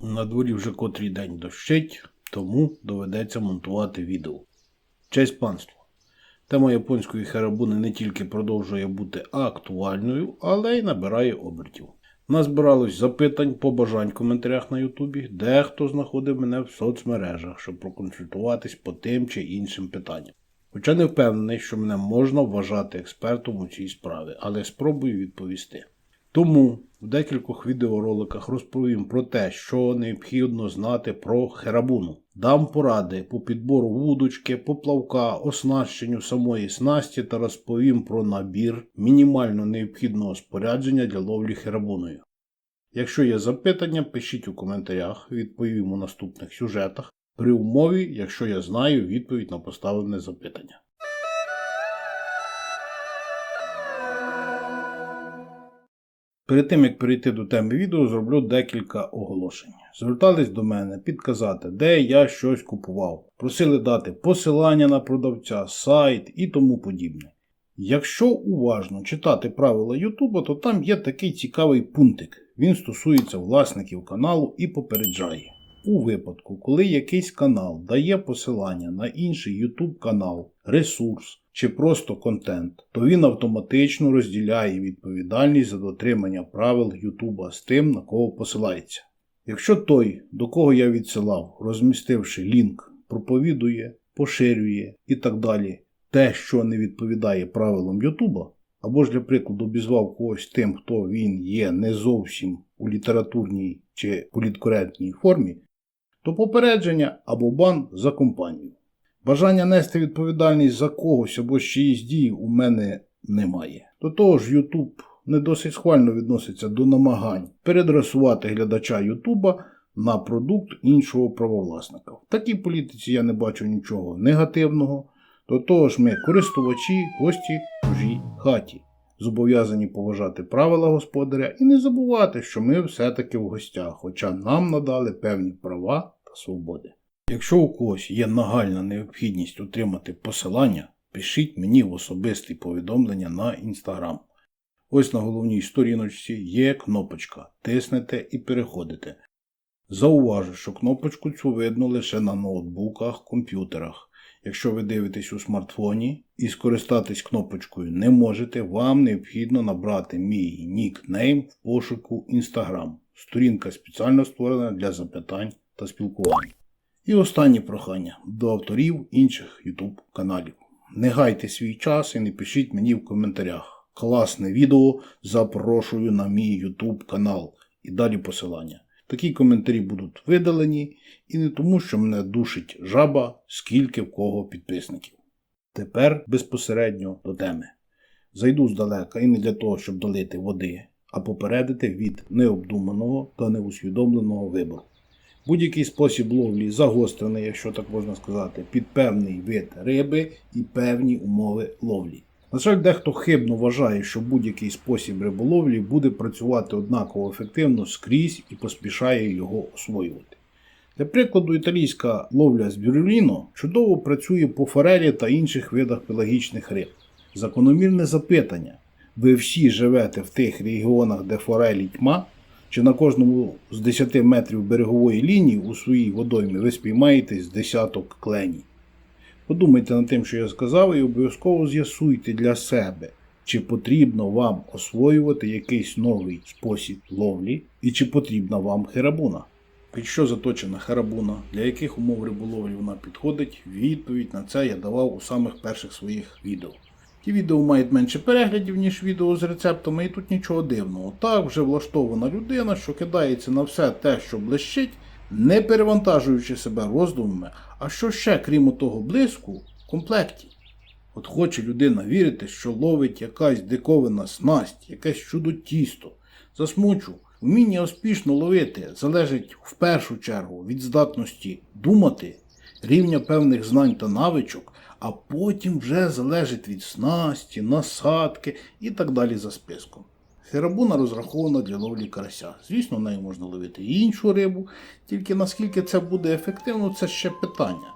На дворі вже котрий день дощить, тому доведеться монтувати відео. Честь панство! Тема японської херабуни не тільки продовжує бути актуальною, але й набирає обертів. Назбиралось запитань, побажань в коментарях на Ютубі, дехто знаходив мене в соцмережах, щоб проконсультуватись по тим чи іншим питанням. Хоча не впевнений, що мене можна вважати експертом у цій справі, але спробую відповісти. Тому в декількох відеороликах розповім про те, що необхідно знати про херабуну. Дам поради по підбору вудочки, поплавка, оснащенню самої снасті та розповім про набір мінімально необхідного спорядження для ловлі херабуною. Якщо є запитання, пишіть у коментарях, відповім у наступних сюжетах, при умові, якщо я знаю відповідь на поставлене запитання. Перед тим як перейти до теми відео, зроблю декілька оголошень. Звертались до мене підказати, де я щось купував. Просили дати посилання на продавця, сайт і тому подібне. Якщо уважно читати правила Ютуба, то там є такий цікавий пунктик. Він стосується власників каналу і попереджає. У випадку, коли якийсь канал дає посилання на інший YouTube канал, ресурс чи просто контент, то він автоматично розділяє відповідальність за дотримання правил YouTube з тим, на кого посилається. Якщо той, до кого я відсилав, розмістивши лінк, проповідує, поширює і так далі, те, що не відповідає правилам YouTube, або ж для прикладу обізвав когось тим, хто він є не зовсім у літературній чи політкоректній формі, то попередження або бан за компанію. Бажання нести відповідальність за когось або чиїсь дії у мене немає. До того ж, YouTube не досить схвально відноситься до намагань передресувати глядача Ютуба на продукт іншого правовласника. В такій політиці я не бачу нічого негативного. До того ж, ми користувачі, гості чужій хаті, зобов'язані поважати правила господаря і не забувати, що ми все-таки в гостях, хоча нам надали певні права та свободи. Якщо у когось є нагальна необхідність отримати посилання, пишіть мені в особисті повідомлення на інстаграм. Ось на головній сторіночці є кнопочка. Тиснете і переходите. Зауважу, що кнопочку цю видно лише на ноутбуках, комп'ютерах. Якщо ви дивитесь у смартфоні і скористатись кнопочкою не можете, вам необхідно набрати мій нікнейм в пошуку Instagram. Сторінка спеціально створена для запитань та спілкування. І останнє прохання до авторів інших YouTube каналів. Не гайте свій час і не пишіть мені в коментарях. Класне відео, запрошую на мій YouTube канал і далі посилання. Такі коментарі будуть видалені і не тому, що мене душить жаба, скільки в кого підписників. Тепер безпосередньо до теми. Зайду здалека і не для того, щоб долити води, а попередити від необдуманого та неусвідомленого вибору. Будь-який спосіб ловлі загострений, якщо так можна сказати, під певний вид риби і певні умови ловлі. На жаль, дехто хибно вважає, що будь-який спосіб риболовлі буде працювати однаково ефективно скрізь і поспішає його освоювати. Для прикладу, італійська ловля з бюреліно чудово працює по форелі та інших видах пелагічних риб. Закономірне запитання: ви всі живете в тих регіонах, де форелі тьма, чи на кожному з 10 метрів берегової лінії у своїй водоймі ви спіймаєте з десяток кленій? Подумайте над тим, що я сказав, і обов'язково з'ясуйте для себе, чи потрібно вам освоювати якийсь новий спосіб ловлі, і чи потрібна вам херабуна. Під що заточена херабуна, для яких умов риболовлі вона підходить, відповідь на це я давав у самих перших своїх відео. Ті відео мають менше переглядів, ніж відео з рецептами, і тут нічого дивного. Так вже влаштована людина, що кидається на все те, що блищить, не перевантажуючи себе роздумами, а що ще, крім того блиску, в комплекті. От хоче людина вірити, що ловить якась диковина снасть, якесь чудо тісто. Засмучу, вміння успішно ловити залежить в першу чергу від здатності думати, рівня певних знань та навичок, а потім вже залежить від снасті, насадки і так далі за списком. Херабуна розрахована для ловлі карася. Звісно, нею можна ловити і іншу рибу, тільки наскільки це буде ефективно, це ще питання.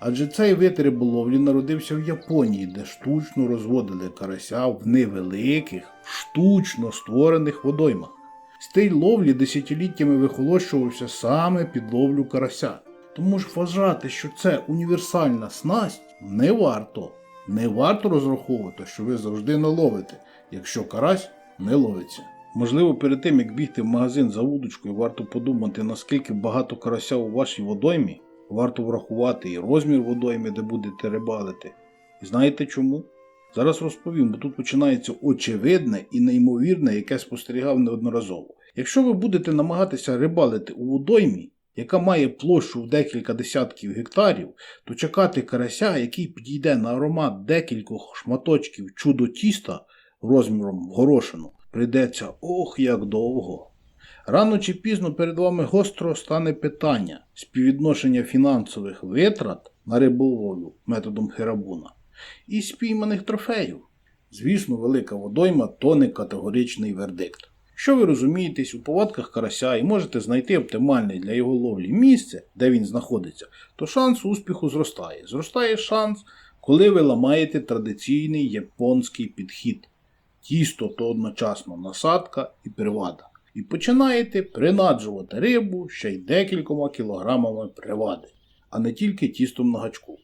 Адже цей вид риболовлі народився в Японії, де штучно розводили карася в невеликих, штучно створених водоймах. Стиль ловлі десятиліттями вихолощувався саме під ловлю карася. Тому ж вважати, що це універсальна снасть, не варто. Не варто розраховувати, що ви завжди наловите, якщо карась не ловиться. Можливо, перед тим як бігти в магазин за вудочкою, варто подумати, наскільки багато карася у вашій водоймі, варто врахувати і розмір водойми, де будете рибалити. І знаєте чому? Зараз розповім, бо тут починається очевидне і неймовірне, яке спостерігав неодноразово. Якщо ви будете намагатися рибалити у водоймі, яка має площу в декілька десятків гектарів, то чекати карася, який підійде на аромат декількох шматочків чудо тіста розміром в горошину, прийдеться ох як довго. Рано чи пізно перед вами гостро стане питання співвідношення фінансових витрат на риболовлю методом херабуна і спійманих трофеїв. Звісно, велика водойма то не категоричний вердикт. Що ви розумієтесь у повадках карася і можете знайти оптимальне для його ловлі місце, де він знаходиться, то шанс успіху зростає. Зростає шанс, коли ви ламаєте традиційний японський підхід. Тісто то одночасно насадка і привада. І починаєте принаджувати рибу ще й декількома кілограмами привади, а не тільки тістом на гачку.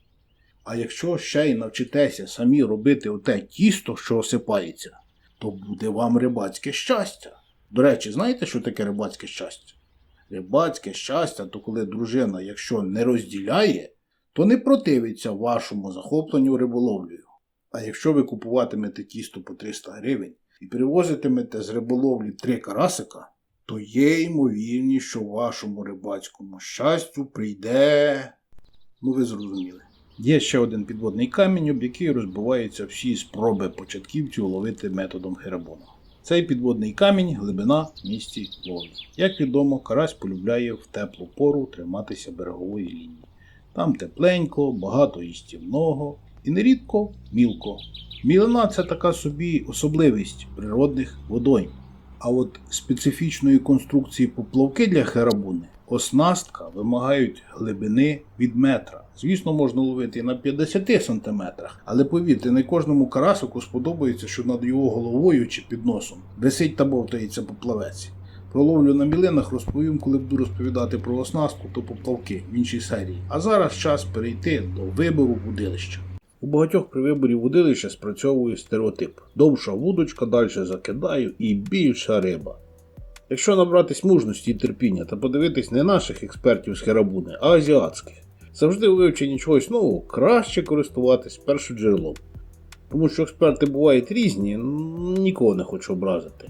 А якщо ще й навчитеся самі робити оте тісто, що осипається, то буде вам рибацьке щастя. До речі, знаєте, що таке рибацьке щастя? Рибацьке щастя, то коли дружина, якщо не розділяє, то не противиться вашому захопленню риболовлею. А якщо ви купуватимете тісто по 300 гривень і привозитимете з риболовлі три карасика, то є ймовірність, що вашому рибацькому щастю прийде. Ну, ви зрозуміли. Є ще один підводний камінь, об який розбиваються всі спроби початківців ловити методом херабона. Цей підводний камінь глибина в місті ловлі. Як відомо, карась полюбляє в теплу пору триматися берегової лінії. Там тепленько, багато їстівного і нерідко мілко. Мілина це така собі особливість природних водойм. А от специфічної конструкції поплавки для херабуни оснастка вимагають глибини від метра. Звісно, можна ловити і на 50 см, але повірте, не кожному карасику сподобається, що над його головою чи під носом висить та бовтається поплавець. Про ловлю на мілинах розповім, коли буду розповідати про оснастку та поплавки в іншій серії. А зараз час перейти до вибору вудилища. У багатьох при виборі вудилища спрацьовує стереотип: довша вудочка, далі закидаю і більша риба. Якщо набратись мужності і терпіння та подивитись не наших експертів з Херабуни, а азіатських, завжди у вивченні чогось нового краще користуватись першоджерелом. Тому що експерти бувають різні, нікого не хочу образити.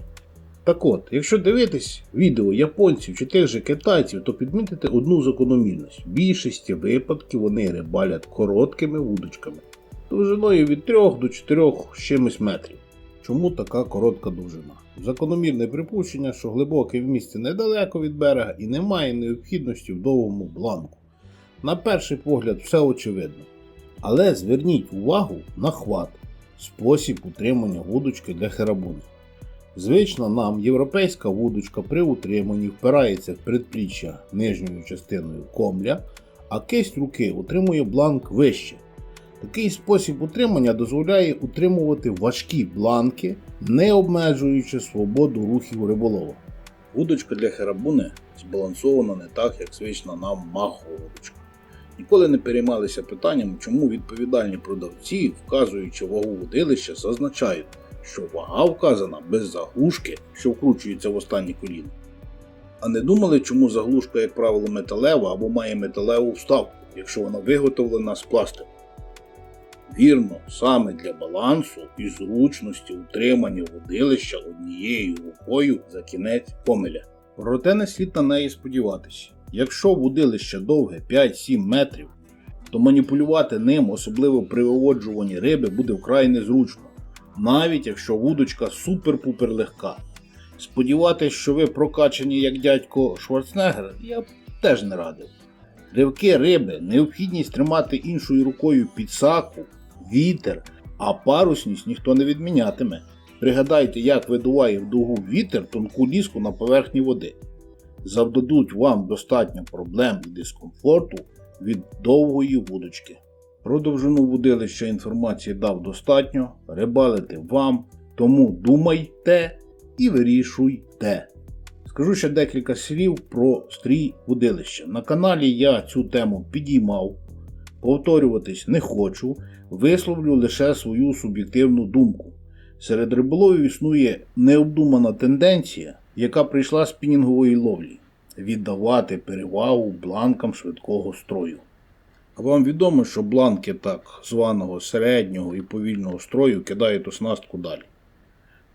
Так от, якщо дивитись відео японців чи тих же китайців, то підмітите одну закономірність. В більшості випадків вони рибалять короткими вудочками, довжиною від 3 до 4 з чимось метрів. Чому така коротка довжина? Закономірне припущення, що глибоке в місці недалеко від берега і немає необхідності в довгому бланку. На перший погляд, все очевидно. Але зверніть увагу на хват, спосіб утримання вудочки для херабуни. Звично нам європейська вудочка при утриманні впирається в предпліччя нижньою частиною комля, а кисть руки утримує бланк вище. Такий спосіб утримання дозволяє утримувати важкі бланки, не обмежуючи свободу рухів риболова. Вудочка для херабуни збалансована не так, як звична нам махова вудочка. Ніколи не переймалися питанням, чому відповідальні продавці, вказуючи вагу водилища, зазначають, що вага вказана без заглушки, що вкручується в останнє коліно. А не думали, чому заглушка, як правило, металева або має металеву вставку, якщо вона виготовлена з пластику. Вірно, саме для балансу і зручності утримання водилища однією рукою за кінець комеля. Проте не слід на неї сподіватися. Якщо водилище довге 5-7 метрів, то маніпулювати ним, особливо при виводжуванні риби, буде вкрай незручно, навіть якщо вудочка супер-пупер легка. Сподіватися, що ви прокачані як дядько Шварценеггер, я б теж не радив. Ривки риби, необхідність тримати іншою рукою підсаку, вітер, а парусність ніхто не відмінятиме. Пригадайте, як видуває в дугу вітер тонку ліску на поверхні води. Завдадуть вам достатньо проблем і дискомфорту від довгої вудочки. Про довжину вудилища інформації дав достатньо, рибалити вам, тому думайте і вирішуйте. Скажу ще декілька слів про стрій водилища. На каналі я цю тему підіймав, повторюватись не хочу, висловлю лише свою суб'єктивну думку. Серед риболовів існує необдумана тенденція, яка прийшла з пінінгової ловлі віддавати перевагу бланкам швидкого строю. А вам відомо, що бланки так званого середнього і повільного строю кидають оснастку далі.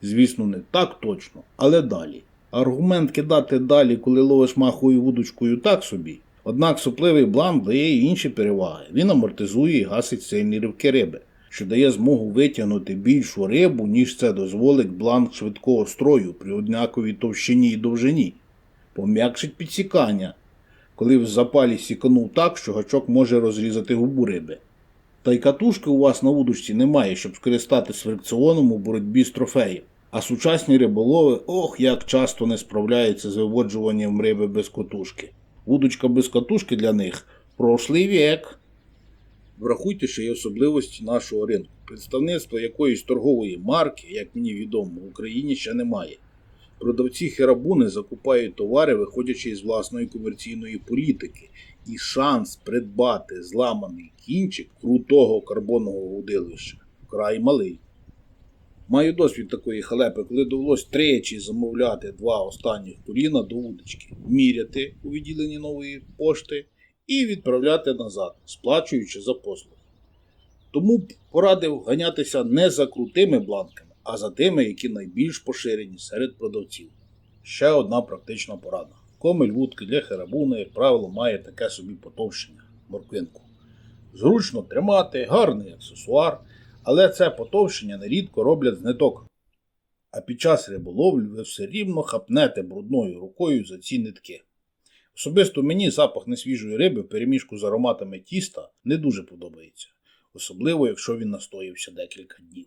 Звісно, не так точно, але далі. Аргумент кидати далі, коли ловиш махою вудочкою так собі. Однак сопливий бланк дає і інші переваги. Він амортизує і гасить сильні ривки риби, що дає змогу витягнути більшу рибу, ніж це дозволить бланк швидкого строю при однаковій товщині і довжині. Пом'якшить підсікання, коли в запалі сіканув так, що гачок може розрізати губу риби. Та й катушки у вас на вудочці немає, щоб скористатись фрикціоном у боротьбі з трофеєм. А сучасні риболови, ох, як часто не справляються з виводжуванням риби без катушки. Вудочка без катушки для них прошлий вік. Врахуйте ще й особливості нашого ринку. Представництва якоїсь торгової марки, як мені відомо, в Україні ще немає. Продавці херабуни закупають товари, виходячи із власної комерційної політики, і шанс придбати зламаний кінчик крутого карбонового удилища вкрай малий. Маю досвід такої халепи, коли довелось тричі замовляти два останніх коліна до вудочки, міряти у відділенні нової пошти і відправляти назад, сплачуючи за послуги. Тому порадив ганятися не за крутими бланками, а за тими, які найбільш поширені серед продавців. Ще одна практична порада. Комель вудки для херабуни, як правило, має таке собі потовщення морквинку. Зручно тримати, гарний аксесуар, але це потовщення нерідко роблять з ниток. А під час риболовлі ви все рівно хапнете брудною рукою за ці нитки. Особисто мені запах несвіжої риби в переміжку з ароматами тіста не дуже подобається, особливо якщо він настоївся декілька днів.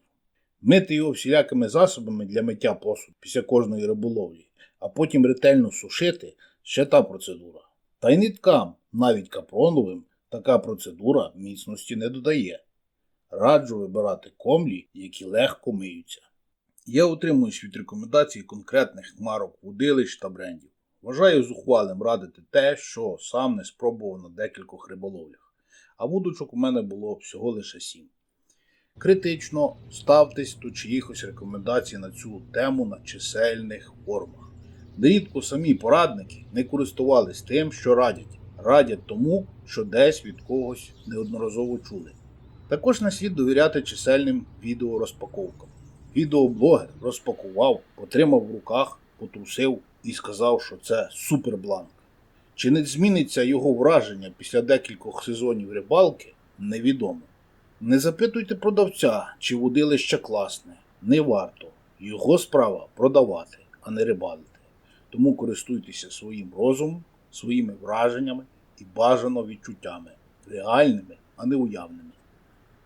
Мити його всілякими засобами для миття посуду після кожної риболовлі, а потім ретельно сушити ще та процедура. Та й ниткам, навіть капроновим, така процедура міцності не додає. Раджу вибирати комлі, які легко миються. Я утримуюсь від рекомендацій конкретних марок удилищ та брендів. Вважаю зухвалим радити те, що сам не спробував на декількох риболовлях, а вудочок у мене було всього лише сім. Критично ставтесь до чиїхось рекомендацій на цю тему на чисельних форумах. Нерідко самі порадники не користувались тим, що радять. Радять тому, що десь від когось неодноразово чули. Також не слід довіряти чисельним відеорозпаковкам. Відеоблогер розпакував, потримав в руках, потрусив і сказав, що це супербланк. Чи не зміниться його враження після декількох сезонів рибалки, невідомо. Не запитуйте продавця, чи водилище класне. Не варто. Його справа продавати, а не рибалити. Тому користуйтеся своїм розумом, своїми враженнями і бажано відчуттями, реальними, а не уявними.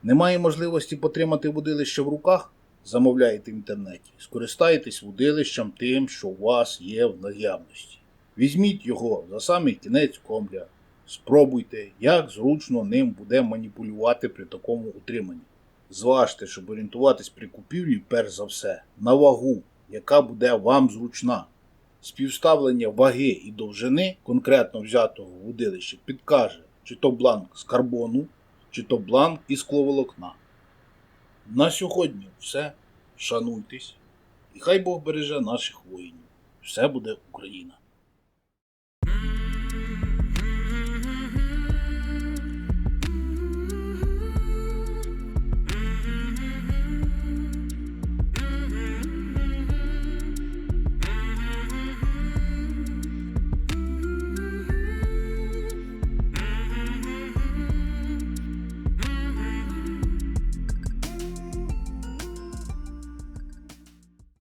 Немає можливості потримати водилище в руках? Замовляєте в інтернеті. Скористайтесь водилищем тим, що у вас є в наявності. Візьміть його за самий кінець комбля. Спробуйте, як зручно ним буде маніпулювати при такому утриманні. Зважте, щоб орієнтуватись при купівлі, перш за все, на вагу, яка буде вам зручна. Співставлення ваги і довжини конкретно взятого вудилища підкаже, чи то бланк з карбону, чи то бланк із скловолокна. На сьогодні все. Шануйтесь, і хай Бог береже наших воїнів. Все буде Україна.